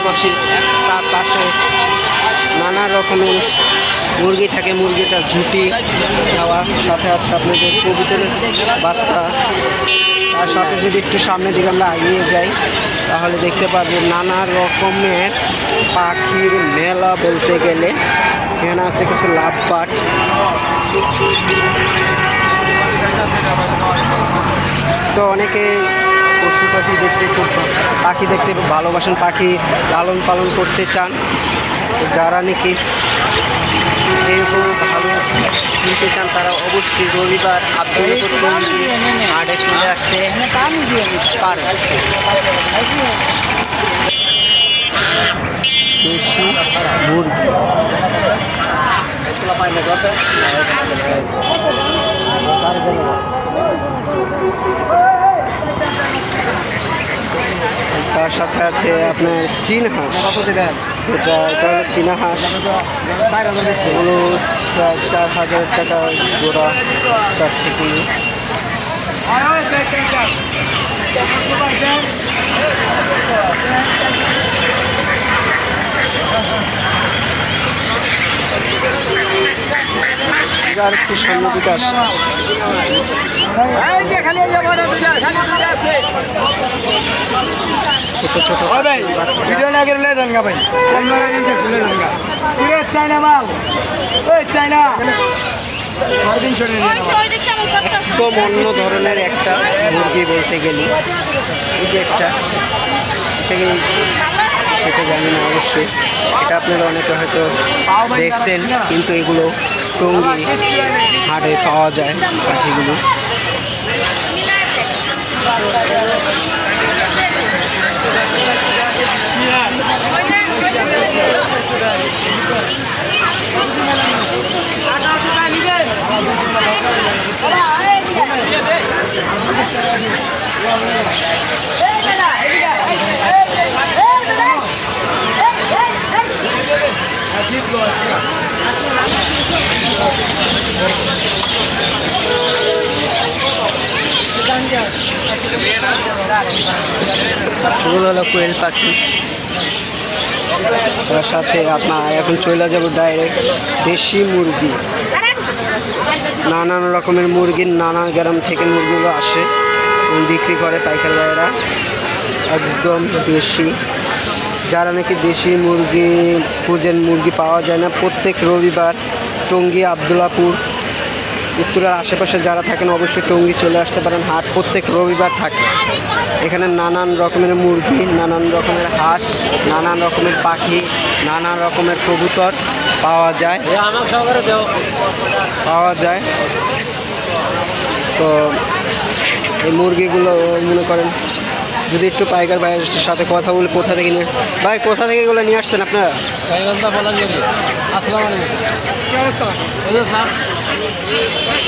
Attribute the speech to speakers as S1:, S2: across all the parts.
S1: রবিবার বসে তার পাশে নানা রকমের মুরগি থাকে, মুরগিটা ঝুটি খাওয়া। সাথে আছে আপনাদের কবুতরের বাচ্চা। তার সাথে যদি একটু সামনের দিকে আমরা এগিয়ে যাই, তাহলে দেখতে পারবেন নানা রকমের পাখির মেলা বলতে গেলে। এখানে আছে কিছু লাভ পাট। তো অনেকে পশু পাখি দেখতে খুব পাখি দেখতে খুব ভালোবাসেন পাখি লালন পালন করতে চান। যারা নাকি এরকম ভালো কিনতে চান তারা অবশ্যই রবিবার টঙ্গী হাটে চলে আসতে পারে দেশি মুরগি। তার সাথে আছে আপনার চীন হাঁস। যেটা এটা হলো চীনা হাঁস। এগুলো প্রায় চার হাজার টাকা জোড়া চাচ্ছে কিনে। আর একটু সামনের দিকে আসে। ছোট ছোট বাচ্চা।
S2: ভিডিও না করে লে যান ভাই। ক্যামেরা নিয়ে চলে যান গা পুরো চাইনা মাল। ওই চাইনা
S1: একদম অন্য ধরনের একটা মুরগি বলতে গেলে। এই যে একটা এটাকে সেটা জানি না অবশ্যই। এটা আপনারা অনেকে হয়তো দেখছেন কিন্তু এগুলো টঙ্গি হাটে পাওয়া যায় পাখিগুলো। এগুলো পাখি। তার সাথে আপনার এখন চলে যাব ডাইরেক্ট দেশি মুরগি। নানান রকমের মুরগির নানা গ্রাম থেকে মুরগিগুলো আসে। বিক্রি করে পাইকার ভাইয়েরা। একদম দেশি। যারা নাকি দেশি মুরগি খুঁজেন মুরগি পাওয়া যায় না প্রত্যেক রবিবার টঙ্গী আবদুল্লাপুর উত্তরের আশেপাশে যারা থাকেন অবশ্যই টঙ্গী চলে আসতে পারেন। হাট প্রত্যেক রবিবার থাকে। এখানে নানান রকমের মুরগি নানান রকমের হাঁস নানান রকমের পাখি নানান রকমের কবুতর পাওয়া যায়। পাওয়া যায়। তো এই মুরগিগুলো মনে করেন যদি একটু পাইকার ভাইয়ের সাথে কথা বলি কোথা থেকে নিয়ে ভাই কোথা থেকে এগুলো নিয়ে আসছেন আপনারা?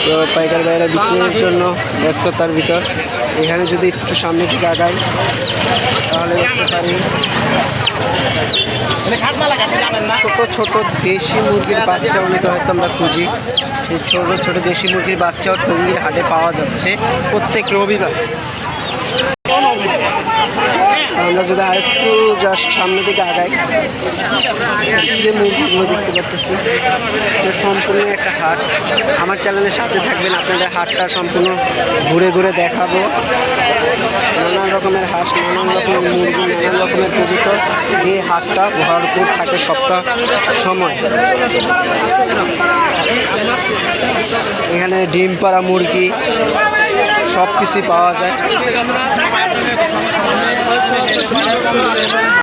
S1: তো পাইকার ভাইয়েরা বিক্রির জন্য ব্যস্ততার ভিতর। এখানে যদি একটু সামনে দিকে আগাই, তাহলে দেখতে পারি ছোট ছোট দেশি মুরগির বাচ্চা অনেকে হয়তো আমরা খুঁজি। সেই ছোট ছোট দেশি মুরগির বাচ্চাও টঙ্গির হাটে পাওয়া যাচ্ছে প্রত্যেক রবিবার। আমরা যদি আরেকটু জাস্ট সামনের দিকে আগায় যে মুরগিগুলো দেখতে পারতেছি এটা সম্পূর্ণ একটা হাট। আমার চ্যানেলের সাথে থাকবেন, আপনাদের হাটটা সম্পূর্ণ ঘুরে ঘুরে দেখাবো। নানান রকমের হাঁস, নানান রকমের মুরগি, নানান রকমের কবুতর দিয়ে হাটটা ভরপুর থাকে সবটা সময়। এখানে ডিম পাড়া মুরগি সব কিছুই পাওয়া যায়।